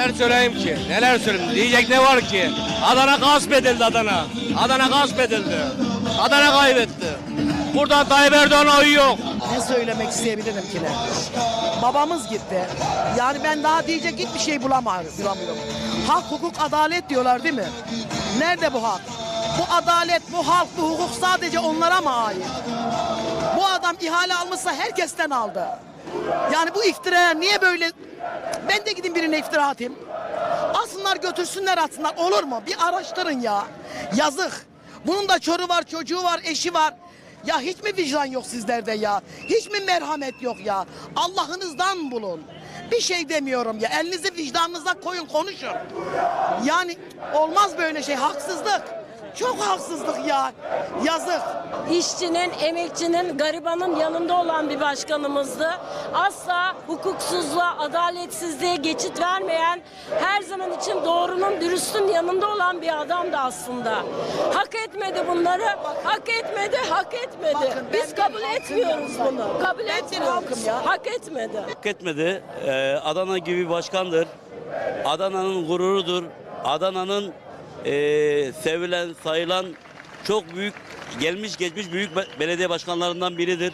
Neler söyleyeyim ki? Neler söyleyeyim? Diyecek ne var ki? Adana gasp edildi Adana. Adana gasp edildi. Adana kaybetti. Burada Tayyip Erdoğan oyu yok. Ne söylemek isteyebilirim ki ne? Babamız gitti. Yani ben daha diyecek hiçbir şey bulamıyorum. bulamıyorum. Hak, hukuk, adalet diyorlar değil mi? Nerede bu hak? Bu adalet, bu halk, bu hukuk sadece onlara mı ait? Bu adam ihale almışsa herkesten aldı. Yani bu iftira niye böyle? Ben de gidin birine iftira atayım. Alsınlar götürsünler atsınlar olur mu? Bir araştırın ya. Yazık. Bunun da çoru var, çocuğu var, eşi var. Ya hiç mi vicdan yok sizlerde ya? Hiç mi merhamet yok ya? Allah'ınızdan bulun. Bir şey demiyorum ya. Elinizi vicdanınıza koyun konuşun. Yani olmaz böyle şey. Haksızlık. Çok haksızlık ya. Yazık. işçinin, emekçinin, garibanın yanında olan bir başkanımızdı. Asla hukuksuzluğa, adaletsizliğe geçit vermeyen, her zaman için doğrunun, dürüstün yanında olan bir adamdı aslında. Hak etmedi bunları, hak etmedi, hak etmedi. Bakın, ben Biz bir kabul halkım etmiyoruz ya. bunu. Kabul Ben bir etmiyoruz. ya. Hak etmedi. hak etmedi. Ee, Adana gibi başkandır. Adana'nın gururudur. Adana'nın ee, sevilen, sayılan çok büyük, gelmiş geçmiş büyük be- belediye başkanlarından biridir.